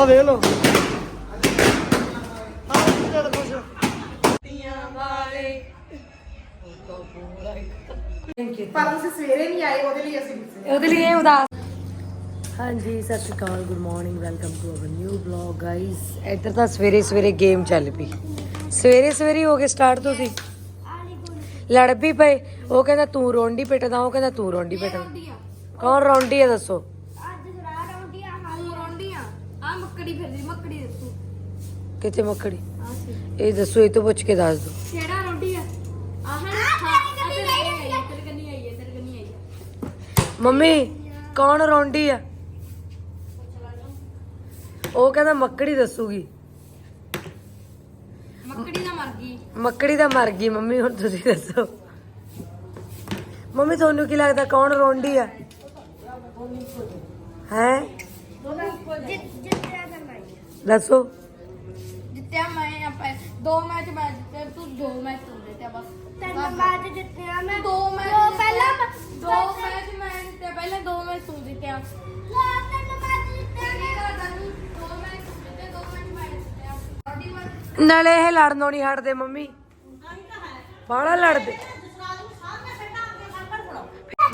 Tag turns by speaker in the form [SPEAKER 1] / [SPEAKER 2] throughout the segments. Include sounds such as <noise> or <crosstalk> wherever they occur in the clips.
[SPEAKER 1] ਆ ਵੇਖ ਲਓ।
[SPEAKER 2] ਪਰ ਤੁਸੀਂ ਸਵੇਰੇ ਨਹੀਂ ਆਏ ਉਹਦੇ ਲਈ ਅਸੀਂ ਗੁੱਸੇ
[SPEAKER 3] ਉਹਦੇ ਲਈ ਇਹ ਉਦਾਸ। ਹਾਂਜੀ Sat Sri Akal good morning welcome to our new blog guys ਇੱਧਰ ਤਾਂ ਸਵੇਰੇ ਸਵੇਰੇ ਗੇਮ ਚੱਲ ਪਈ। ਸਵੇਰੇ ਸਵੇਰੇ ਹੋ ਗਏ ਸਟਾਰਟ ਤੁਸੀਂ। ਲੜ ਵੀ ਪਏ। ਉਹ ਕਹਿੰਦਾ ਤੂੰ ਰੋਂਡੀ ਪਿੱਟਦਾ ਉਹ ਕਹਿੰਦਾ ਤੂੰ ਰੋਂਡੀ ਪਿੱਟਦਾ। ਕੌਣ ਰੋਂਡੀ ਹੈ ਦੱਸੋ?
[SPEAKER 4] ਮੱਕੜੀ ਫਿਰਦੀ ਮੱਕੜੀ ਦੱਸੂ।
[SPEAKER 3] ਕਿੱਥੇ ਮੱਖੜੀ
[SPEAKER 4] ਆ ਸੀ।
[SPEAKER 3] ਇਹ ਦੱਸੋ ਇਹ ਤੋਂ ਪੁੱਛ ਕੇ ਦੱਸ ਦੋ
[SPEAKER 4] ਕਿਹੜਾ ਰੌਂਡੀ ਆ? ਆਹ ਹਾਂ ਤੇਰੇ ਕੰਨੀ ਆਈ ਹੈ ਤੇਰੇ ਕੰਨੀ ਆਈ ਹੈ ਤੇਰੇ ਕੰਨੀ ਆਈ ਹੈ
[SPEAKER 3] ਮੰਮੀ ਕੌਣ ਰੋਂਡੀ ਆ? ਉਹ ਕਹਿੰਦਾ ਮੱਕੜੀ ਦੱਸੂਗੀ।
[SPEAKER 4] ਮੱਕੜੀ ਦਾ ਮਰ ਗਈ।
[SPEAKER 3] ਮੱਕੜੀ ਤਾਂ ਮਰ ਗਈ ਮੰਮੀ ਹੁਣ ਤੁਸੀਂ ਦੱਸੋ। ਮੰਮੀ ਤੁਹਾਨੂੰ ਕੀ ਲੱਗਦਾ ਕੌਣ ਰੋਂਡੀ ਆ? ਹੈ? ਦੱਸੋ।
[SPEAKER 4] ਜਿੱਤਿਆ ਮੈਂ ਆਪਾਂ ਦੋ ਮੈਚ ਮੈਂ ਜਿੱਤਿਆ ਤੂੰ ਦੋ ਮੈਚ ਤੂੰ ਜਿੱਤਿਆ ਬਸ। ਤਿੰਨ ਮੈਚ ਜਿੱਤਿਆ ਮੈਂ। ਦੋ ਮੈਚ ਦੋ ਪਹਿਲਾਂ ਦੋ ਮੈਚ ਮੈਂ ਜਿੱਤਿਆ ਪਹਿਲਾਂ ਦੋ ਮੈਚ ਤੂੰ ਜਿੱਤਿਆ। ਤਿੰਨ ਮੈਚ ਜਿੱਤਿਆ ਨਹੀਂ ਦੋ ਮੈਚ ਤੂੰ ਜਿੱਤਿਆ ਦੋ ਮੈਚ ਮੈਂ ਜਿੱਤਿਆ।
[SPEAKER 3] ਨਾਲੇ ਇਹ ਲੜਨੋਂ ਨਹੀਂ ਹਟਦੇ ਮੰਮੀ। ਬਾਹਲਾ ਲੜਦੇ।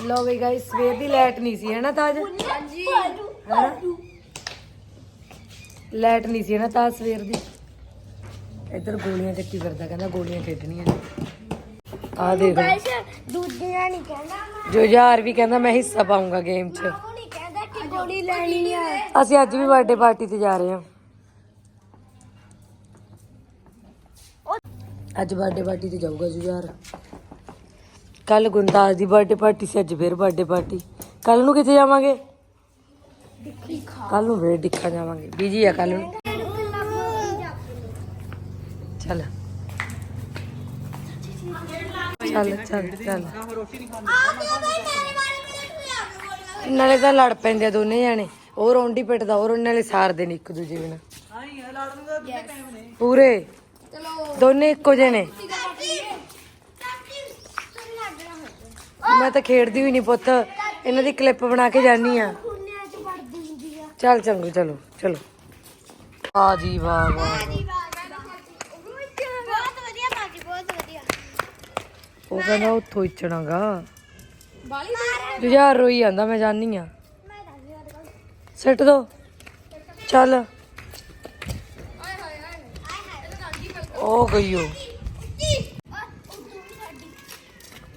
[SPEAKER 3] ਲੋ ਵੀ ਗਾਇਸ ਸਵੇਰ ਦੀ ਲਾਈਟ ਨਹੀਂ ਸੀ ਹੈਨਾ ਤਾਜ?
[SPEAKER 4] ਹਾਂਜੀ।
[SPEAKER 3] ਲਾਈਟ ਨਹੀਂ ਸੀ ਹੈਨਾ ਤਾਜ ਸਵੇਰ ਦੀ। ਇੱਧਰ ਗੋਲੀਆਂ ਚੱਕੀ ਫਿਰਦਾ ਕਹਿੰਦਾ ਗੋਲੀਆਂ ਖੇਡਣੀਆਂ ਨੇ। ਆ ਦੇਖ ਲਓ।
[SPEAKER 4] ਦੂਜਿਆਂ ਨਹੀਂ ਕਹਿੰਦਾ ਮੈਂ।
[SPEAKER 3] ਜੋ ਯਾਰ ਵੀ ਕਹਿੰਦਾ ਮੈਂ ਹਿੱਸਾ ਪਾਉਂਗਾ ਗੇਮ 'ਚ।
[SPEAKER 4] ਉਹ ਨਹੀਂ ਕਹਿੰਦਾ ਕਿ ਗੋਲੀ ਲੈਣੀ ਆ।
[SPEAKER 3] ਅਸੀਂ ਅੱਜ ਵੀ ਬਰਥਡੇ ਪਾਰਟੀ ਤੇ ਜਾ ਰਹੇ ਹਾਂ। ਅੱਜ ਬਰਥਡੇ ਪਾਰਟੀ ਤੇ ਜਾਊਗਾ ਜੁਝਾਰ। ਕੱਲ ਗੁੰਦਾਸ ਦੀ ਬਰਥਡੇ ਪਾਰਟੀ ਸੀ ਅੱਜ ਫਿਰ ਬਰਥਡੇ ਪਾਰਟੀ ਕੱਲ ਨੂੰ ਕਿੱਥੇ ਜਾਵਾਂਗੇ? ਕੱਲ ਨੂੰ ਫੇਰ ਡਿੱਖਾ ਜਾਵਾਂਗੇ। ਬੀਜੀ ਆ ਕੱਲ ਨੂੰ। ਚੱਲ। ਚੱਲ ਚੱਲ ਚੱਲ। ਨਾਲੇ ਤਾਂ ਲੜ ਪੈਂਦੇ ਆ ਦੋਨੇ ਜਾਣੇ। ਉਹ ਰੌਂਡੀ ਪਿੱਟਦਾ ਉਹ ਨਾਲੇ ਸਾਰਦੇ ਨੇ ਇੱਕ ਦੂਜੇ ਬਿਨਾ। ਪੂਰੇ। ਦੋਨੇ ਇੱਕੋ ਜਿਹੇ ਨੇ। ਮੈਂ ਤਾਂ ਖੇਡਦੀ ਵੀ ਨਹੀਂ ਪੁੱਤ। ਇਹਨਾਂ ਦੀ ਕਲਿੱਪ ਬਣਾ ਕੇ ਜਾਨੀ ਆ
[SPEAKER 4] ਖੁੰਨਿਆਂ ਚ ਵੜਦੀ ਹੁੰਦੀ ਆ
[SPEAKER 3] ਚੱਲ ਚੰਗੂ ਚਲੋ ਚਲੋ। ਆ ਜੀ ਵਾਹ ਵਾਹ।
[SPEAKER 4] ਬਹੁਤ ਵਧੀਆ ਬਾਜੀ ਬਹੁਤ ਵਧੀਆ।
[SPEAKER 3] ਉਹ ਕਹਿੰਦਾ ਉੱਥੋਂ ਇਚਣਾਗਾ
[SPEAKER 4] ਬਾਲੀ
[SPEAKER 3] ਜੁਝਾਰ ਰੋਈ ਜਾਂਦਾ ਮੈਂ ਜਾਨੀ ਆ।
[SPEAKER 4] ਮੈਂ ਕੋਲ
[SPEAKER 3] ਸਿੱਟ ਦੋ। ਚੱਲ। ਉਹ ਗਈਓ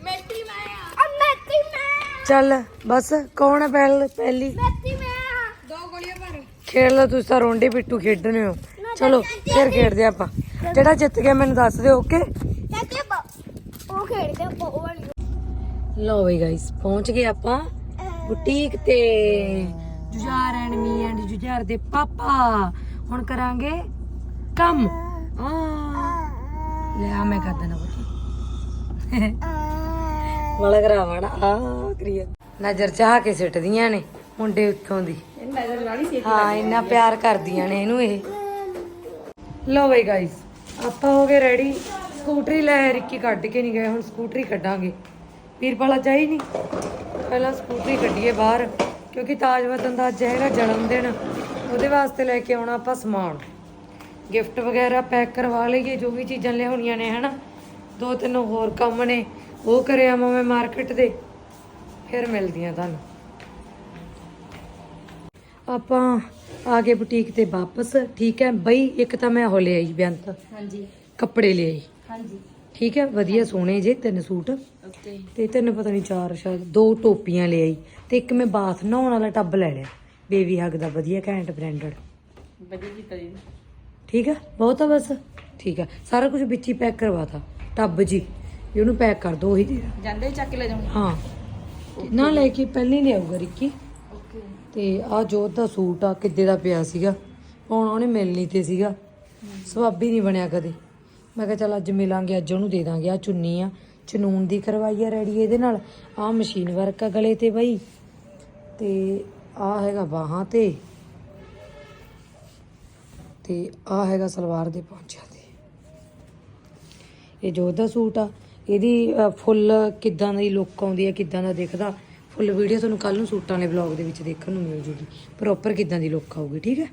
[SPEAKER 4] ਮੈਤੀ ਮੈਂ ਆ। ਮੈਤੀ ਮੈਂ
[SPEAKER 3] ਚੱਲ ਬਸ ਕੌਣ ਹੈ ਪਹਿਲ ਪਹਿਲੀ?
[SPEAKER 4] ਮੈਤੀ ਮੈਂ ਆ ਦੋ ਗੋਲੀਆਂ ਮਾਰ
[SPEAKER 3] ਖੇਡ ਲਓ ਤੁਸੀਂ ਤਾਂ ਰੋਂਡੇ ਪਿੱਟੂ ਖੇਡਣੇ ਹੋ। ਚਲੋ ਫਿਰ ਖੇਡਦੇ ਆਪਾਂ। ਜਿਹੜਾ ਜਿੱਤ ਗਿਆ ਮੈਨੂੰ ਦੱਸ ਦਿਓ ਓਕੇ
[SPEAKER 4] ਚਾਚੇ ਉਹ ਖੇਡਦੇ ਆਪਾਂ ਉਹ ਵਾਲੀ।
[SPEAKER 3] ਲਓ ਬਈ ਗਾਇਸ ਪਹੁੰਚ ਗਏ ਆਪਾਂ। ਬੁਟੀਕ ਤੇ Jujhar and me and Jujhar ਦੇ ਪਾਪਾ। ਹੁਣ ਕਰਾਂਗੇ ਕੰਮ। ਆ ਲੈ ਆ ਮੈਂ ਕਰ ਦੇਣਾ ਪੁੱਤ ਵਾਲਾ ਕਰਾਵਾਂ ਨਾ। ਆ ਕਰੀਏ। ਨਜ਼ਰ ਚਾਹ ਕੇ ਸਿੱਟਦੀਆਂ ਨੇ ਮੁੰਡੇ ਉੱਥੋਂ ਦੀ। ਹਾਂ ਇੰਨਾ ਪਿਆਰ ਕਰਦੀਆਂ ਨੇ ਇਹਨੂੰ ਇਹ। ਲਓ ਬਈ ਗਾਇਸ ਆਪਾਂ ਹੋ ਗਏ ਰੈਡੀ ਸਕੂਟਰੀ ਲੈ ਰਿੱਕੀ ਕੱਢ ਕੇ ਨਹੀਂ ਗਏ ਹੁਣ ਸਕੂਟਰੀ ਕੱਢਾਂਗੇ। ਵੀਰਪਾਲਾ ਚਾਹੀ ਨਹੀਂ। ਪਹਿਲਾਂ ਸਕੂਟਰੀ ਕੱਢੀਏ ਬਾਹਰ ਕਿਉਂਕਿ ਤਾਜ ਵਤਨ ਦਾ ਅੱਜ ਹੈਗਾ ਜਨਮ ਦਿਨ ਉਹਦੇ ਵਾਸਤੇ ਲੈ ਕੇ ਆਉਣਾ ਆਪਾਂ ਸਮਾਨ। ਗਿਫਟ ਵਗੈਰਾ ਪੈਕ ਕਰਵਾ ਲਈਏ ਜੋ ਵੀ ਚੀਜ਼ਾਂ ਲਿਆਉਣੀਆਂ ਨੇ ਹਨਾ। ਦੋ ਤਿੰਨ ਹੋਰ ਕੰਮ ਨੇ ਉਹ ਕਰਿਆ ਮੈਂ ਮਾਰਕੀਟ ਦੇ। ਫਿਰ ਮਿਲਦੀਆਂ ਤੁਹਾਨੂੰ। ਆਪਾਂ ਆ ਗਏ ਬੁਟੀਕ ਤੇ ਵਾਪਸ ਠੀਕ ਹੈ? ਬਈ ਇੱਕ ਤਾਂ ਮੈਂ ਉਹ ਲੈ ਆਈ ਬੇਅੰਤ।
[SPEAKER 4] ਹਾਂਜੀ।
[SPEAKER 3] ਕੱਪੜੇ ਲੈ ਆਈ
[SPEAKER 4] ਹਾਂਜੀ।
[SPEAKER 3] ਠੀਕ ਹੈ? ਵਧੀਆ ਸੋਹਣੇ ਜੇ ਤਿੰਨ ਸੂਟ।
[SPEAKER 4] ਓਕੇ।
[SPEAKER 3] ਤੇ ਤਿੰਨ ਪਤਾ ਨਹੀਂ ਚਾਰ ਸ਼ਾਇਦ ਦੋ ਟੋਪੀਆਂ ਲੈ ਆਈ ਤੇ ਇੱਕ ਮੈਂ ਬਾਥ ਨਹਾਉਣ ਵਾਲਾ ਟੱਬ ਲੈ ਲਿਆ। ਬੇਬੀ ਹੱਗ ਦਾ ਵਧੀਆ ਘੈਂਟ ਬ੍ਰਾਂਡਡ।
[SPEAKER 4] ਵਧੀਆ ਕੀਤਾ ਜੀ।
[SPEAKER 3] ਠੀਕ ਹੈ? ਬਹੁਤ ਆ ਬਸ। ਠੀਕ ਹੈ। ਸਾਰਾ ਕੁਝ ਵਿੱਚ ਹੀ ਪੈਕ ਕਰਵਾਤਾ ਟੱਬ ਜੀ। ਵੀ ਉਹਨੂੰ ਪੈਕ ਕਰ ਦੋ ਉਹੀ। ਦੇ।
[SPEAKER 4] ਜਾਂਦੇ ਹੀ ਚੱਕ ਕੇ ਲੈ ਜਾਉਂ
[SPEAKER 3] ਹਾਂ। ਨਾ ਲੈ ਕੇ ਪਹਿਲਾਂ ਹੀ ਲਿਆਊਗਾ ਰਿੱਕੀ। ਤੇ ਆ ਜੋਤ ਦਾ ਸੂਟ ਆ ਕਿੱਦੇ ਦਾ ਪਿਆ ਸੀਗਾ। ਹੁਣ ਉਹਨੇ ਮਿਲਣੀ ਤੇ ਸੀਗਾ। ਸਵਾਬੀ ਨਹੀਂ ਬਣਿਆ ਕਦੇ। ਮੈਂ ਕਿਹਾ ਚੱਲ ਅੱਜ ਮਿਲਾਂਗੇ, ਅੱਜ ਉਹਨੂੰ ਦੇ ਦਾਂਗੇ। ਆ ਚੁੰਨੀ ਆ, ਚਨੂਨ ਦੀ ਕਰਵਾਈ ਆ ਰੈਡੀ ਇਹਦੇ ਨਾਲ। ਆ ਮਸ਼ੀਨ ਵਰਕ ਆ ਗਲੇ ਤੇ ਬਈ। ਤੇ ਆ ਹੈਗਾ ਬਾਹਾਂ ਤੇ। ਤੇ ਆ ਹੈਗਾ ਸਲਵਾਰ ਦੇ ਪੌਂਚਿਆਂ ਤੇ। ਇਹ ਜੋਧ ਦਾ ਸੂਟ ਆ। ਇਹਦੀ ਫੁੱਲ ਕਿੱਦਾਂ ਦੀ ਲੁੱਕ ਆਉਂਦੀ ਹੈ ਕਿੱਦਾਂ ਦਾ ਦਿਖਦਾ? ਫੁੱਲ ਵੀਡੀਓ ਤੁਹਾਨੂੰ ਕੱਲ ਨੂੰ ਸੂਟਾਂ ਵਾਲੇ ਵਲੌਗ ਦੇ ਵਿੱਚ ਦੇਖਣ ਨੂੰ ਮਿਲ ਜੂਗੀ। ਪ੍ਰੋਪਰ ਕਿੱਦਾਂ ਦੀ ਲੁੱਕ ਆਊਗੀ, ਠੀਕ ਹੈ?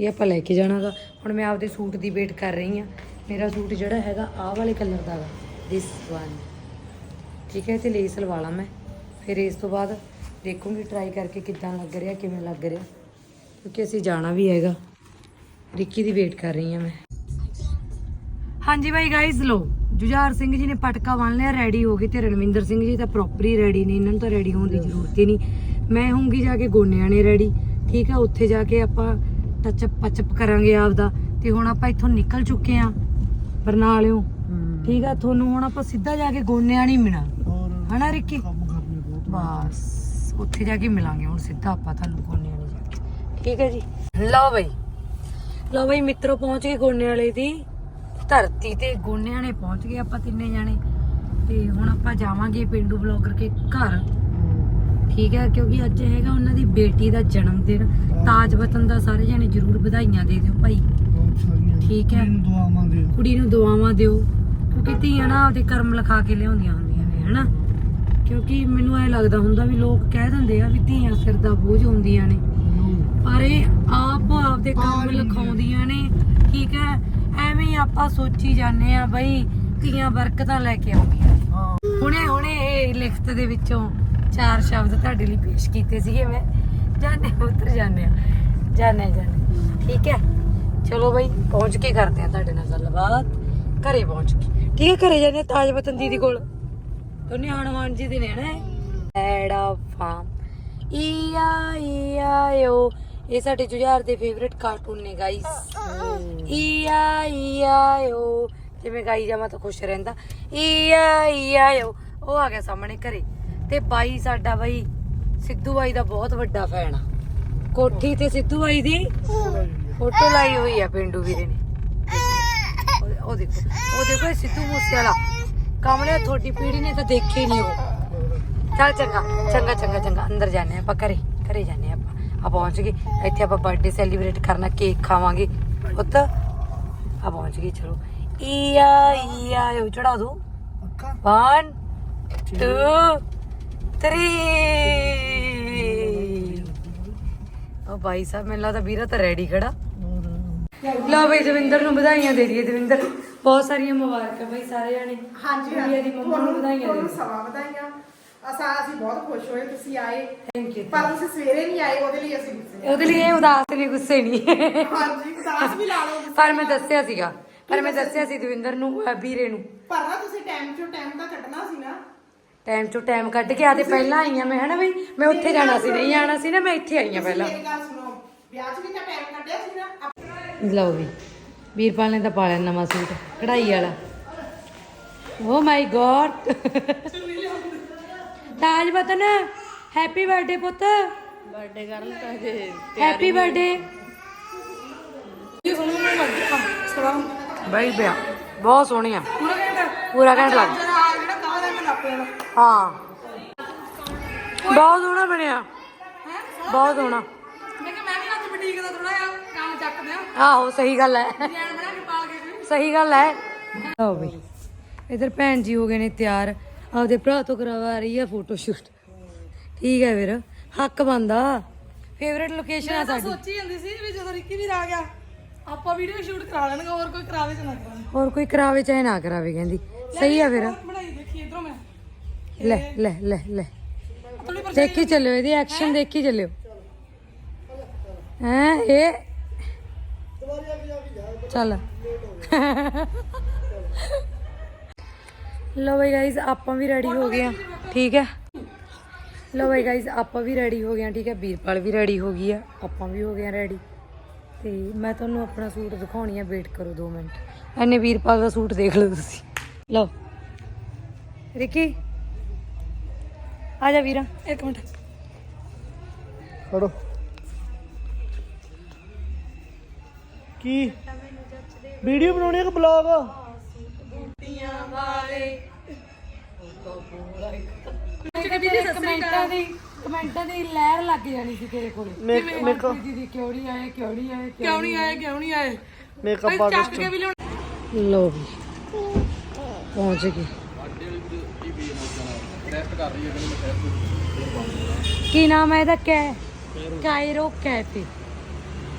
[SPEAKER 3] ਇਹ ਆਪਾਂ ਲੈ ਕੇ ਜਾਣਾਗਾ। ਹੁਣ ਮੈਂ ਆਪਦੇ ਸੂਟ ਦੀ ਵੇਟ ਕਰ ਰਹੀ ਆ ਮੇਰਾ ਸੂਟ ਜਿਹੜਾ ਹੈਗਾ, ਆਹ ਵਾਲੇ ਕਲਰ ਦਾ ਵਾ। ਦਿਸ ਵਨ ਠੀਕ ਹੈ ਤੇ ਲੇਸ ਲਵਾ ਲਾਂ ਮੈਂ। ਫਿਰ ਇਸ ਤੋਂ ਬਾਅਦ ਦੇਖੂੰਗੀ ਟਰਾਈ ਕਰਕੇ ਕਿੱਦਾਂ ਲੱਗ ਰਿਹਾ, ਕਿਵੇਂ ਲੱਗ ਰਿਹਾ। ਕਿਉਂਕਿ ਅਸੀਂ ਜਾਣਾ ਵੀ ਹੈਗਾ। ਰਿੱਕੀ ਦੀ ਵੇਟ ਕਰ ਰਹੀ ਹਾਂ ਮੈਂ। ਹਾਂਜੀ ਬਾਈ ਗਾਇਜ਼ ਲੋ ਜੁਝਾਰ ਸਿੰਘ ਜੀ ਨੇ ਪਟਕਾ ਬੰਨ ਲਿਆ ਰੈਡੀ ਹੋ ਗਏ ਤੇ ਰਣਵਿੰਦਰ ਸਿੰਘ ਜੀ ਤਾਂ ਪ੍ਰੋਪਰ ਹੀ ਰੈਡੀ ਨੇ ਇਹਨਾਂ ਨੂੰ ਤਾਂ ਰੈਡੀ ਹੋਣ ਦੀ ਜ਼ਰੂਰਤ ਹੀ ਨਹੀਂ। ਮੈਂ ਹੋਊਂਗੀ ਜਾ ਕੇ ਗੋਨਿਆਂ ਨੇ ਰੈਡੀ ਠੀਕ ਆ ਉੱਥੇ ਜਾ ਕੇ ਆਪਾਂ ਟੱਚ ਪਚਪ ਕਰਾਂਗੇ ਆਪਦਾ। ਤੇ ਹੁਣ ਆਪਾਂ ਇੱਥੋਂ ਨਿਕਲ ਚੁੱਕੇ ਆ ਬਰਨਾਲਿਓ। ਠੀਕ ਆ ਤੁਹਾਨੂੰ ਹੁਣ ਆਪਾਂ ਸਿੱਧਾ ਜਾ ਕੇ ਗੋਨਿਆਂ ਨਹੀਂ ਮਿਲਾਂ ਹਨਾ ਰਿੱਕੀ? ਬਸ ਉੱਥੇ ਜਾ ਕੇ ਮਿਲਾਂਗੇ ਹੁਣ ਸਿੱਧਾ ਆਪਾਂ ਤੁਹਾਨੂੰ ਗੋਨਿਆਂ ਨੇ ਜਾ ਕੇ। ਠੀਕ ਹੈ ਜੀ। ਲਓ ਬਈ। ਲਓ ਬਈ ਮਿੱਤਰੋ ਪਹੁੰਚ ਗਏ ਗੋਨੇ ਵਾਲੇ ਦੀ। ਧਰਤੀ ਤੇ ਗੋਨਿਆਂ ਨੇ ਪਹੁੰਚ ਗਏ ਆਪਾਂ ਤਿੰਨੇ ਜਾਣੇ। ਤੇ ਹੁਣ ਆਪਾਂ ਜਾਵਾਂਗੇ ਪਿੰਡੂ ਬਲੌਗਰ ਕੇ ਘਰ। ਠੀਕ ਹੈ ਕਿਉਂਕਿ ਅੱਜ ਹੈਗਾ ਉਹਨਾਂ ਦੀ ਬੇਟੀ ਦਾ ਜਨਮ ਦਿਨ। ਤਾਜ ਵਤਨ ਦਾ ਸਾਰੇ ਜਾਣੇ ਜਰੂਰ ਵਧਾਈਆਂ ਦੇ ਦਿਓ ਭਾਈ। ਠੀਕ ਹੈ।
[SPEAKER 1] ਦੁਆਵਾਂ
[SPEAKER 3] ਕੁੜੀ ਨੂੰ ਦੁਆਵਾਂ ਦਿਓ। ਕਿਉਂਕਿ ਧੀਆਂ ਨਾ ਆਪਦੇ ਕਰਮ ਲਿਖਾ ਕੇ ਲਿਆਉਂਦੀਆਂ ਹੁੰਦੀਆਂ ਨੇ ਹਨਾ? ਕਿਉਂਕਿ ਮੈਨੂੰ ਐ ਲੱਗਦਾ ਹੁੰਦਾ ਵੀ ਲੋਕ ਕਹਿ ਦਿੰਦੇ ਆ ਵੀ ਧੀਆਂ ਸਿਰ ਦਾ ਬੋਝ ਹੁੰਦੀਆਂ ਨੇ। ਪਰ ਇਹ ਆਪ ਆਪਦੇ ਕੰਮ ਲਿਖਾਉਂਦੀਆਂ ਨੇ। ਠੀਕ ਹੈ ਐਵੇਂ ਹੀ ਆਪਾਂ ਸੋਚੀ ਜਾਂਦੇ ਆ ਬਈ ਧੀਆਂ ਬਰਕਤਾਂ ਲੈ ਕੇ ਆਉਂਦੀਆਂ। ਹੁਣੇ ਹੁਣੇ ਇਹ ਲਿਖਤ ਦੇ ਵਿੱਚੋਂ ਚਾਰ ਸ਼ਬਦ ਤੁਹਾਡੇ ਲਈ ਪੇਸ਼ ਕੀਤੇ ਸੀਗੇ ਮੈਂ। ਜਾਣੇ ਉਤਰ ਜਾਣੇ ਆ ਜਾਣੇ ਜਾਣੇ। ਠੀਕ ਹੈ? ਚਲੋ ਬਈ ਪਹੁੰਚ ਕੇ ਕਰਦੇ ਆ ਤੁਹਾਡੇ ਨਾਲ ਗੱਲਬਾਤ। ਘਰੇ ਪਹੁੰਚ ਕੇ। ਠੀਕ ਹੈ ਘਰੇ ਆ ਤਾਜ ਵਤਨ ਦੀਦੀ ਕੋਲ। ਦੋਨੇ ਹਨੂਮਾਨ ਜੀ ਦੇ ਨੇ ਨਾ ਐੜਾ ਫਾਰਮ ਈਆ ਈਆ ਓ। ਇਹ ਸਾਡੇ ਜੁਝਾਰ ਦੇ ਫੇਵਰਿਟ ਕਾਰਟੂਨ ਨੇ ਗਾਈਸ ਈਆ ਈਆ ਓ। ਜਿਵੇਂ ਗਾਈ ਜਾਵਾਂ ਤਾਂ ਖੁਸ਼ ਰਹਿੰਦਾ। ਈਆ ਈਆ ਓ। ਉਹ ਆ ਗਿਆ ਸਾਹਮਣੇ ਘਰੇ। ਤੇ ਬਾਈ ਸਾਡਾ ਬਾਈ ਸਿੱਧੂ ਬਾਈ ਦਾ ਬਹੁਤ ਵੱਡਾ ਫੈਨ ਆ। ਕੋਠੀ ਤੇ ਸਿੱਧੂ ਬਾਈ ਦੀ ਫੋਟੋ ਲਾਈ ਹੋਈ ਆ ਪਿੰਡੂ ਵੀਰੇ ਨੇ। ਉਹ- ਉਹ ਦੇਖੋ ਉਹ ਦੇਖੋ ਇਹ ਸਿੱਧੂ ਮੂਸੇ ਵਾਲਾ ਕਮਲੇ ਤੁਹਾਡੀ ਪੀੜੀ ਨੇ ਤਾਂ ਦੇਖੇ ਨਹੀਂ ਉਹ। ਚੱਲ ਚੰਗਾ ਚੰਗਾ ਚੰਗਾ ਚੰਗਾ। ਅੰਦਰ ਜਾਣੇ ਆਪਾਂ ਘਰੇ ਘਰੇ ਜਾਣੇ ਆਪਾਂ। ਆ ਪਹੁੰਚ ਗਏ ਇੱਥੇ ਆਪਾਂ ਬਰਥਡੇ ਸੈਲੀਬ੍ਰੇਟ ਕਰਨਾ ਕੇਕ ਖਾਵਾਂਗੇ। ਪੁੱਤ ਆ ਪਹੁੰਚ ਗਏ ਚਲੋ। ਈਆ ਈਆ ਉਹ ਚੜਾ ਦੋ।
[SPEAKER 1] ਅੱਖਾਂ
[SPEAKER 3] 1 2 3 ਉਹ ਭਾਈ ਸਾਹਿਬ ਮੈਨੂੰ ਲੱਗਦਾ ਵੀਰਾ ਤਾਂ ਰੈਡੀ ਖੜਾ। ਲਓ ਬਈ ਦਵਿੰਦਰ ਨੂੰ ਵਧਾਈਆਂ ਦੇ ਦਈਏ ਦਵਿੰਦਰ। ਬਹੁਤ ਸਾਰੀਆਂ ਮੁਬਾਰਕਾਂ ਬਈ ਸਾਰੇ ਜਾਣੇ
[SPEAKER 2] ਹਾਂਜੀ
[SPEAKER 3] ਗੁੜੀਆ ਦੀ ਮੰਮਾ ਨੂੰ ਵਧਾਈਆਂ ਦੇ।
[SPEAKER 2] ਸਵਾ ਵਧਾਈਆਂ। ਅਸਾਂ ਅਸੀਂ ਬਹੁਤ ਖੁਸ਼ ਹੋਏ ਤੁਸੀਂ ਆਏ।
[SPEAKER 3] ਥੈਂਕ ਯੂ
[SPEAKER 2] ਪਰ ਤੁਸੀਂ ਸਵੇਰੇ ਨਹੀਂ ਆਏ ਉਹਦੇ ਲਈ ਅਸੀਂ ਗੁੱਸੇ
[SPEAKER 3] ਉਹਦੇ ਲਈ ਇਹ ਉਦਾਸ ਨਹੀਂ ਗੁੱਸੇ ਨਹੀਂ।
[SPEAKER 2] ਹਾਂਜੀ ਉਦਾਸ ਵੀ ਲਾ ਲਓ
[SPEAKER 3] ਪਰ ਮੈਂ ਦੱਸਿਆ ਸੀਗਾ ਪਰ ਮੈਂ ਦੱਸਿਆ ਸੀ ਦਵਿੰਦਰ ਨੂੰ ਅਹ ਵੀਰੇ ਨੂੰ।
[SPEAKER 2] ਪਰ ਨਾ ਤੁਸੀਂ ਟਾਈਮ ਚੋਂ ਟਾਈਮ ਤਾਂ ਕੱਢਣਾ ਸੀ ਨਾ।
[SPEAKER 3] ਟਾਈਮ ਚੋਂ ਟਾਈਮ ਕੱਢ ਕੇ ਆ ਤੇ ਪਹਿਲਾਂ ਆਈਆਂ ਮੈਂ ਹਨਾ ਬਈ? ਮੈਂ ਉੱਥੇ ਜਾਣਾ ਸੀ ਨਹੀਂ ਆਣਾ ਸੀ ਨਾ ਮੈਂ ਇੱਥੇ ਆਈਆਂ ਪਹਿਲਾਂ।
[SPEAKER 2] ਮੇਰੀ ਗੱਲ ਸੁਣੋ ਵਿਆਹ 'ਚ ਵੀ ਤਾਂ ਟਾਈਮ ਕੱਢਿਆ ਸੀ ਨਾ? ਆਪ-
[SPEAKER 3] ਲਓ ਵੀ ਵੀਰਪਾਲ ਨੇ ਤਾਂ ਪਾ ਲਿਆ ਨਵਾਂ ਸੂਟ ਕਢਾਈ ਵਾਲਾ। ਓ my god Taj Batan happy birthday ਪੁੱਤ।
[SPEAKER 4] ਬਰਥਡੇ ਕਰ ਲਤਾ ਜੇ
[SPEAKER 3] ਹੈਪੀ ਬਰਥਡੇ ਬਾਈ ਬਿਆ ਬਹੁਤ ਸੋਹਣੀਆਂ ਪੂਰਾ ਘੰਟਾ ਲੱਗ
[SPEAKER 2] ਹੈ।
[SPEAKER 3] ਬਹੁਤ ਸੋਹਣਾ ਬਣਿਆ। ਬਹੁਤ ਸੋਹਣਾ।
[SPEAKER 2] ਮੈਂ ਕਿ ਮੈਂ ਵੀ ਅੱਜ ਬੁਟੀਕ ਦਾ ਥੋੜਾ ਜਿਹਾ ਕੰਮ ਚੱਕਦੇ ਆ
[SPEAKER 3] ਆਹੋ ਸਹੀ ਗੱਲ ਹੈ ਸਹੀ ਗੱਲ ਹੈ ਲਓ ਬਈ ਇਧਰ ਭੈਣ ਜੀ ਹੋ ਗਏ ਨੇ ਤਿਆਰ। ਆਪਦੇ ਭਰਾ ਤੋਂ ਕਰਵਾ ਰਹੀ ਹੈ ਫੋਟੋ ਸ਼ੂਟ ਠੀਕ ਹੈ ਵੀਰ ਹੱਕ ਬੰਦਾ ਫੇਵਰੇਟ ਲੋਕੇਸ਼ਨ ਆ ਸਾਡੀ।
[SPEAKER 2] ਸੋਚੀ ਜਾਂਦੀ ਸੀ ਵੀ ਜਦੋਂ ਰਿੱਕੀ ਵੀਰ ਆ ਗਿਆ ਆਪਾਂ ਵੀਡੀਓ ਸ਼ੂਟ ਕਰਾ ਲੈਣਗੇ ਹੋਰ ਕੋਈ ਕਰਾਵੇ ਚ ਨਾ ਕਰਾਵੇ।
[SPEAKER 3] ਹੋਰ ਕੋਈ ਕਰਾਵੇ ਚਾਹੇ ਨਾ ਕਰਾਵੇ ਕਹਿੰਦੀ। ਸਹੀ ਆ ਵੀਰ
[SPEAKER 2] ਬਣਾਈ ਦੇਖੀ ਇਧਰੋਂ ਮੈਂ।
[SPEAKER 3] ਲੈ ਲੈ ਲੈ ਲੈ। ਦੇਖੀ ਚੱਲਿਓ ਇਹਦੀ ਐਕਸ਼ਨ ਦੇਖੀ ਚੱਲਿਓ। ਹੈ ਇਹ? ਚੱਲ। <laughs> ਲੋ ਬਈ ਗਾਇਜ਼ ਆਪਾਂ ਵੀ ਰੈਡੀ ਹੋ ਗਏ ਆ। ਠੀਕ ਹੈ। ਲੋ ਬਈ ਗਾਇਜ਼ ਆਪਾਂ ਵੀ ਰੈਡੀ ਹੋ ਗਏ ਆ ਠੀਕ ਹੈ? ਵੀਰਪਾਲ ਵੀ ਰੈਡੀ ਹੋ ਗਈ ਆ। ਆਪਾਂ ਵੀ ਹੋ ਗਏ ਆ ਰੈਡੀ ਤੇ ਮੈਂ ਤੁਹਾਨੂੰ ਆਪਣਾ ਸੂਟ ਦਿਖਾਉਣੀ ਆ ਵੇਟ ਕਰੋ 2 ਮਿੰਟ। ਐਨੇ ਵੀਰਪਾਲ ਦਾ ਸੂਟ ਦੇਖ ਲਓ ਤੁਸੀਂ। ਲਓ। ਰਿਕੀ ਆ ਜਾ ਵੀਰਾ। ਇੱਕ ਮਿੰਟ।
[SPEAKER 1] ਫੜੋ ਕੀ? ਵੀਡੀਓ ਬਣਾਉਣੀ ਹੈ ਕਿ ਬਲੌਗ
[SPEAKER 3] ਕਮੈਂਟਾਂ ਦੀ ਕਮੈਂਟਾਂ ਦੀ ਲਹਿਰ ਲੱਗ ਜਾਣੀ ਸੀ ਤੇਰੇ ਕੋਲੇ।
[SPEAKER 1] ਮੇਕਅਪ
[SPEAKER 3] ਦੀਦੀ ਕਿਉਂ ਨਹੀਂ ਆਏ ਕਿਉਂ ਨਹੀਂ ਆਏ
[SPEAKER 2] ਕਿਉਂ ਨਹੀਂ ਆਏ ਕਿਉਂ ਨਹੀਂ ਆਏ?
[SPEAKER 1] ਮੇਕਅਪ ਆਰਟਿਸਟ
[SPEAKER 2] ਵੀ ਲਿਆਉਣ।
[SPEAKER 3] ਲੋ ਵੀ ਪਹੁੰਚ ਗਏ। ਕੀ ਨਾਮ ਹੈ ਇਹਦਾ? ਕੈ ਕਾਇਰੋ ਕੈਫੇ।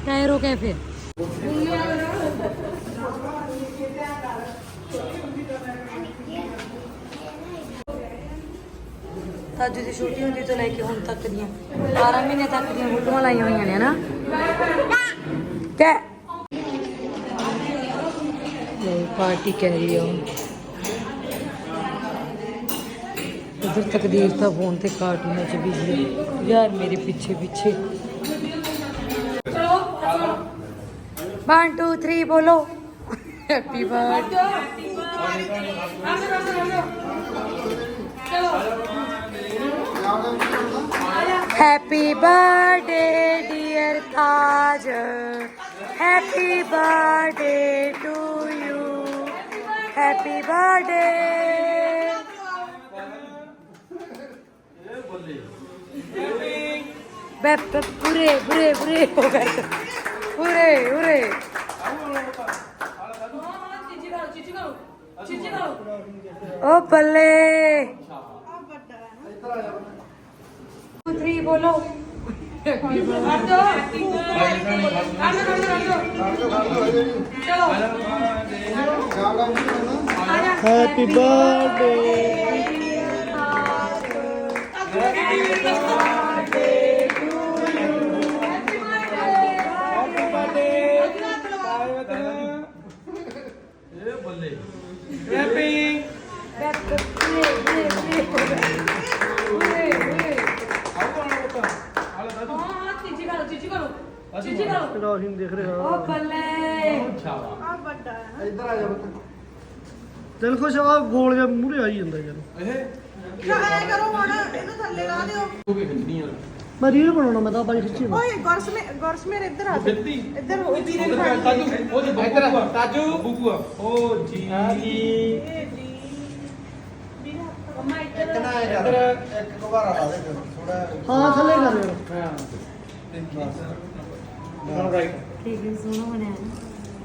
[SPEAKER 3] Cairo cafe. ਤਾਜੂ ਦੀ ਛੋਟੀ ਹੁੰਦੀ ਤੋਂ ਲੈ ਕੇ ਹੁਣ ਤੱਕ ਦੀਆਂ। 12 ਮਹੀਨੇ ਤੱਕ ਦੀਆਂ ਫੋਟੋਆਂ ਲਾਈਆਂ ਹੋਈਆਂ ਨੇ ਨਾ। ਕੈ ਲੈ ਪਾਰਟੀ ਕਹਿ ਰਹੀ ਹੋ ਉਧਰ ਤਕਦੀਰ ਤਾਂ ਫੋਨ ਤੇ ਕਾਰਟੂਨਾਂ ਚ ਬਿਜ਼ੀ ਯਾਰ ਮੇਰੇ ਪਿੱਛੇ ਪਿੱਛੇ। 1 2 3 ਬੋਲੋ। Happy birthday happy birthday dear Taj happy birthday to you happy birthday बुरे बुरे बुरे हो गए। बुरे बुरे ओ पल्ले।
[SPEAKER 1] ਬੋਲੋ। ਹਟ। ਜਾ ਹਟ ਜਾ
[SPEAKER 3] ਹੈਪੀ ਬਰਥਡੇ
[SPEAKER 1] ਦਿਲ ਖੁਸ਼ ਆ ਗੋਲ ਜਿਹਾ ਮੂਹਰੇ ਆਈ ਜਾਂਦਾ ਯਾਰ। ਇਹ ਐ ਬਣਾਉਣਾ ਮੈਂ ਤਾਂ ਬਾਈ ਖਿੱਚੀ
[SPEAKER 5] ਓਏ ਗੁਰਸ ਮੇ ਗੁਰਸ ਮੇ ਇੱਧਰ ਆ ਜਾ। ਇੱਧਰ ਹੋ ਜੀ ਰੀਲ ਬਣਾ
[SPEAKER 6] ਤਾਜੂ ਉਹ ਜੀ
[SPEAKER 3] ਇੱਧਰ
[SPEAKER 6] ਤਾਜੂ। ਬੂਕੂਆ ਓ ਜੀ।
[SPEAKER 2] ਹਾਂ ਜੀ। ਇਤਨਾ ਹੈ ਯਾਰ ਇੱਕ ਕੁਵਾਰਾ ਲਾ ਦੇ
[SPEAKER 6] ਥੋੜਾ ਹਾਂ
[SPEAKER 3] ਥੱਲੇ ਕਰ। ਯਾਰ ਹਾਂ। ਠੀਕ ਹੈ
[SPEAKER 2] ਸੋਹਣਾ ਬਣਿਆ।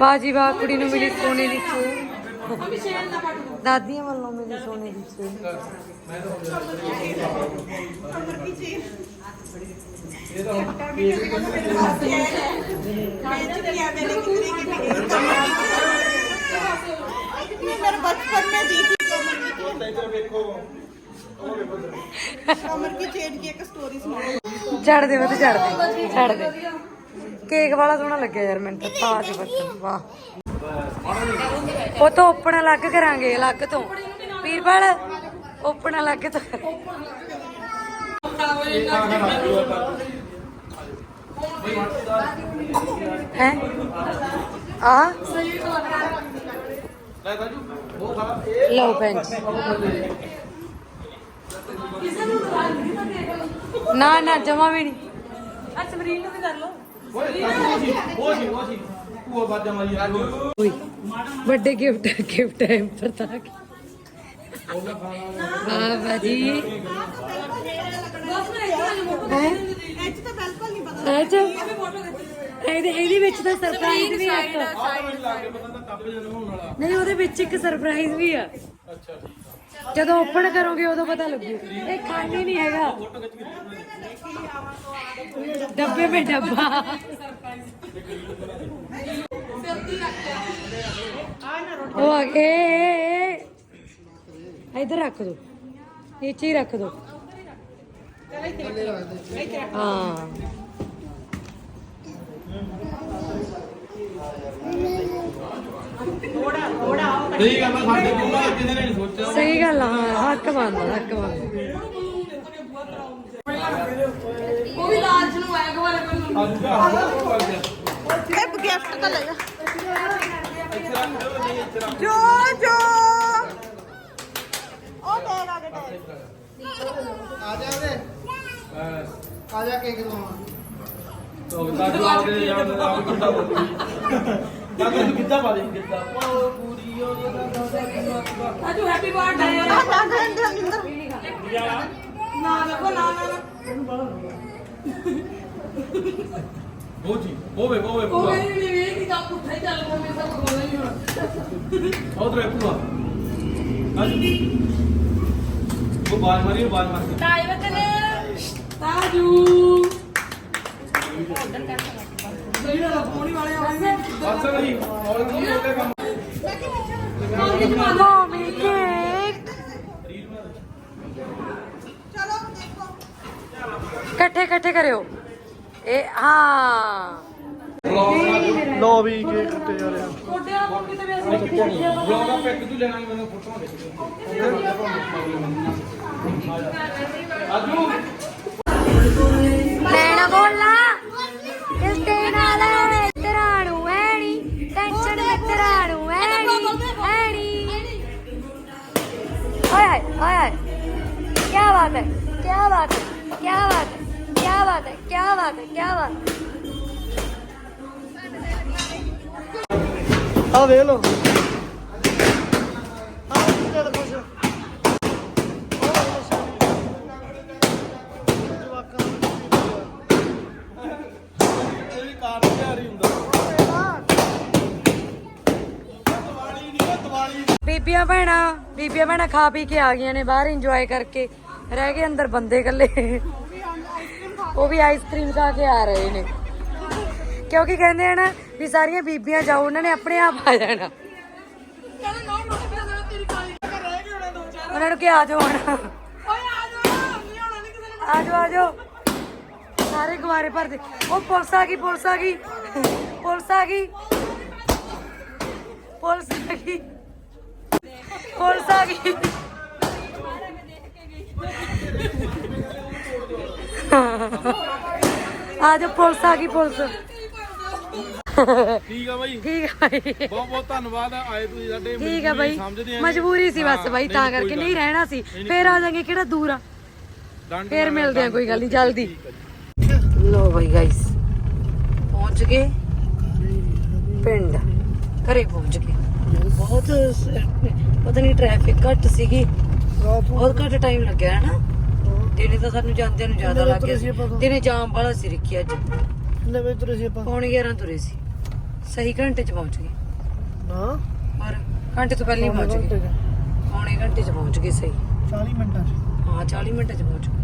[SPEAKER 3] ਬਾਜੀ ਬਾ ਕੁੜੀ ਨੂੰ ਮਿਲੀ ਸੋਨੇ ਦੀ ਚੇਨ
[SPEAKER 2] ਮੰਮੀ ਸ਼ੇਅਰ ਨਾ ਕੱਟ ਦੋ
[SPEAKER 3] ਦਾਦੀਆਂ ਵੱਲੋਂ ਮਿਲੀ ਸੋਨੇ ਦੀ ਚੇਨ
[SPEAKER 6] ਇਹ ਤਾਂ ਹੁਣ
[SPEAKER 5] बेच दिया मैंने कितने कितने मेरे बचपन में दी थी कमर की चेन की एक स्टोरी सुनाओ
[SPEAKER 3] ਛੱਡ ਦੇ ਬਤ ਛੱਡ ਦੇ ਛੱਡ ਦੇ ਕੇਕ ਵਾਲਾ ਸੋਹਣਾ ਲੱਗਿਆ ਯਾਰ ਮੈਨੂੰ ਤਾਂ ਤਾਜ ਬੱਚਨ ਵਾਹ। ਉਹ ਤਾਂ ਓਪਨ ਅਲੱਗ ਕਰਾਂਗੇ, ਅਲੱਗ ਤੋਂ। ਵੀਰਪਾਲ, ਓਪਨ ਅਲੱਗ ਤੋਂ। ਹੈ? ਆ? ਲਓ ਭੈਣ ਜੀ। ਨਾ ਨਾ, ਜਮਾ ਵੀ ਨਹੀਂ।
[SPEAKER 2] ਆ ਸਮਰੀਨ ਨੂੰ ਵੀ ਕਰ ਲਓ।
[SPEAKER 3] ਵੱਡੇ ਗਿਫਟ ਗਿਫਟ ਹੈ ਪਤਾ ਕਿ
[SPEAKER 5] ਵਾਹ
[SPEAKER 3] ਬਾਜੀ ਇਹਦੇ ਵਿੱਚ ਤਾਂ ਸਰਪ੍ਰਾਈਜ਼ ਵੀ ਆ। ਨਹੀਂ ਉਹਦੇ ਵਿੱਚ ਇੱਕ ਸਰਪ੍ਰਾਈਜ਼ ਵੀ ਆ। ਜਦੋਂ ਓਪਨ ਕਰੋਗੇ ਉਦੋਂ ਪਤਾ ਲੱਗੂ। ਇਹ ਖਾਲੀ ਨਹੀਂ ਹੈਗਾ। ਡੱਬੇ ਵਿੱਚ ਡੱਬਾ। ਉਹ ਆ ਗਏ ਰੱਖ ਦੋ। ਇੱਥੇ ਹੀ ਰੱਖ ਦੋ। ਹਾਂ।
[SPEAKER 6] ਸਹੀ ਗੱਲ ਆ ਸਾਡੇ ਕੋਲ ਨਾ ਕਿਸੇ ਨੇ ਨਹੀਂ ਸੋਚਿਆ
[SPEAKER 3] ਸਹੀ ਗੱਲ ਆ ਹਾਂ ਹੱਕ ਬਣਦਾ ਹੱਕ ਬਣਦਾ।
[SPEAKER 2] ਉਹ ਵੀ ਲਾਲਚ ਨੂੰ ਐ ਵਾਲੇ ਮੈਨੂੰ
[SPEAKER 6] ਅੱਜ ਦਾ ਹਾਲ ਕਰ ਗਿਆ
[SPEAKER 5] ਇਹ ਗਿਫਟ ਤਾਂ ਲੈ ਜਾ। ਜੋ ਜੋ ਉਹ ਟੈਗ ਆ ਗਿਆ ਟੈਗ
[SPEAKER 6] ਤੋ ਦਾਦੂ ਆਦੇ ਯਾਰ ਆਪ ਕਿੱਦਾਂ ਬੋਲੀ ਦਾਦੂ ਤੂੰ ਕਿੱਦਾਂ ਪਾ ਦੇ ਕਿੱਦਾਂ ਪਾਓ ਪੂਰੀ ਉਹ
[SPEAKER 2] ਆਜੂ ਹੈਪੀ ਬਰਥਡੇ ਨਾ ਦੇਖੋ ਨਾ ਨਾ ਨਾ।
[SPEAKER 6] ਉਹ ਜੀ ਹੋਵੇ ਹੋਵੇ
[SPEAKER 2] ਉਹ
[SPEAKER 6] ਪੂਰਾ
[SPEAKER 2] ਕਹਿੰਦੀ ਨਹੀਂ ਵੇਖ ਕਿ ਕੰਮ ਉੱਠੇ ਚੱਲ ਪੋ ਮੈਂ ਸਭ ਖੋਲਣਾ ਹੀ ਹੁਣ।
[SPEAKER 6] ਉਧਰ ਪੂਰਾ ਅੱਜ ਉਹ ਬਾਜ ਮਾਰੀ ਉਹ ਬਾਜ ਮਾਰ। ਕੇ
[SPEAKER 4] ਟਾਈ ਵਤਨ।
[SPEAKER 2] ਤਾਜੂ। ਜਿਹੜਾ ਦਾ ਪੋਣੀ ਵਾਲੇ ਆਉਂਦੇ
[SPEAKER 6] ਬਸ ਨਹੀਂ ਔਰ ਕੀ ਹੋ ਗਿਆ ਕੰਮ
[SPEAKER 3] ਮਮੀ ਕੇਕ ਇਕੱਠੇ ਇਕੱਠੇ ਕਰਿਓ ਇਹ ਹਾਂ
[SPEAKER 1] ਲੋ ਵੀ ਕੇਕ ਕੱਟੇ ਜਾ ਰਿਹਾ
[SPEAKER 2] ਕੋਟਿਆਂ ਮੰਗੀ ਤੇ ਵੀ ਅਸੀਂ
[SPEAKER 6] ਬਲੌਗ ਆ ਪੈਕ ਤੂੰ ਲੈਣਾ ਮੈਨੂੰ ਫੋਟੋਆਂ ਦੇ ਆਜੂ
[SPEAKER 3] ਲੈਣਾ ਹਾਏ ਓਏ ਹਾਏ ਕੀ ਬਾਤ ਹੈ ਕੀ ਬਾਤ ਹੈ ਕੀ ਬਾਤ ਹੈ ਕੀ ਬਾਤ ਹੈ ਕੀ ਬਾਤ ਹੈ ਕੀ ਬਾਤ ਹੈ
[SPEAKER 1] ਆ ਵੇਖ ਲੋ ਆ ਜਦ ਖੁਸ਼
[SPEAKER 6] ਇਹ ਵੀ ਕਾਰ ਤਿਆਰ ਹੀ ਹੁੰਦਾ ਦੀਵਾਲੀ ਨਹੀਂ ਉਹ ਦੀਵਾਲੀ
[SPEAKER 3] ਬੀਬੀਆਂ ਭੈਣਾਂ ਬੀਬੀਆਂ ਭੈਣਾਂ ਖਾ ਪੀ ਕੇ ਆ ਗਈਆਂ ਨੇ ਬਾਹਰ ਇੰਜੋਏ ਕਰਕੇ। ਰਹਿ ਗਏ ਅੰਦਰ ਬੰਦੇ ਇਕੱਲੇ। ਉਹ ਵੀ ਆਈਸਕ੍ਰੀਮ ਖਾ ਕੇ ਆ ਰਹੇ ਨੇ। ਕਿਉਂਕਿ ਕਹਿੰਦੇ ਆ ਨਾ ਵੀ ਸਾਰੀਆਂ ਬੀਬੀਆਂ ਜਾਓ, ਉਹਨਾਂ ਨੇ ਆਪਣੇ ਆਪ ਆ ਜਾਣਾ। ਉਹਨਾਂ ਨੂੰ ਕਿ ਆ ਜਾਓ ਹੁਣ।
[SPEAKER 2] ਆ
[SPEAKER 3] ਜਾਓ ਆ ਜਾਓ। ਸਾਰੇ ਗਵਾਰੇ ਭਰਦੇ ਉਹ ਪੁਲਿਸ ਆ ਗਈ, ਪੁਲਿਸ ਆ ਗਈ। ਪੁਲਿਸ ਆ ਗਈ। ਪੁਲਿਸ ਆ ਗਈ। ਪੁਲਿਸ ਆ ਗਈ। ਆ ਜਾਓ ਪੁਲਿਸ ਆ ਗਈ ਪੁਲਿਸ।
[SPEAKER 6] ਠੀਕ ਆ ਬਾਈ।
[SPEAKER 3] ਠੀਕ ਆ ਬਾਈ।
[SPEAKER 6] ਬਹੁਤ ਬਹੁਤ ਧੰਨਵਾਦ ਆਏ ਤੁਸੀਂ ਸਾਡੇ
[SPEAKER 3] ਠੀਕ ਆ ਬਾਈ। ਮਜਬੂਰੀ ਸੀ ਬਸ ਬਾਈ ਤਾਂ ਕਰਕੇ ਨਹੀਂ ਰਹਿਣਾ ਸੀ। ਫੇਰ ਆ ਜਾਾਂਗੇ ਕਿਹੜਾ ਦੂਰ ਆ। ਫੇਰ ਮਿਲਦੇ ਆ ਕੋਈ ਗੱਲ ਨਹੀਂ ਜਲਦੀ। ਲੋ ਬਾਈ ਗਾਇਸ ਪਹੁੰਚ ਗਏ। ਪਿੰਡ ਘਰੇ ਪਹੁੰਚ ਗਏ। ਬਹੁਤ ਪਤਾ ਨਹੀਂ ਟ੍ਰੈਫਿਕ ਘੱਟ ਸੀਗੀ। ਬਹੁਤ ਘੱਟ ਟਾਈਮ ਲੱਗਿਆ ਹੈ। ਨਾ ਦਿਨੇ ਤਾਂ ਸਾਨੂੰ ਜਾਂਦਿਆਂ ਨੂੰ ਜ਼ਿਆਦਾ ਲੱਗ ਗਿਆ। ਦਿਨੇ ਜਾਮ ਵਾਲਾ ਸੀ ਰਿੱਕੀ ਅੱਜ।
[SPEAKER 1] ਨਵੇਂ ਤੁਰੇ ਸੀ ਆਪਾਂ।
[SPEAKER 3] ਪੌਣੇ 11 ਤੁਰੇ ਸੀ। ਸਹੀ ਘੰਟੇ 'ਚ ਪਹੁੰਚ ਗਏ।
[SPEAKER 1] ਨਾ।
[SPEAKER 3] ਪਰ ਘੰਟੇ ਤੋਂ ਪਹਿਲਾਂ ਹੀ ਪਹੁੰਚ ਗਏ। ਪੌਣੇ ਘੰਟੇ 'ਚ ਪਹੁੰਚ ਗਏ ਸਹੀ।
[SPEAKER 1] 40 ਮਿੰਟਾਂ ਚ।
[SPEAKER 3] ਹਾਂ 40 ਮਿੰਟਾਂ 'ਚ ਪਹੁੰਚ ਗਏ।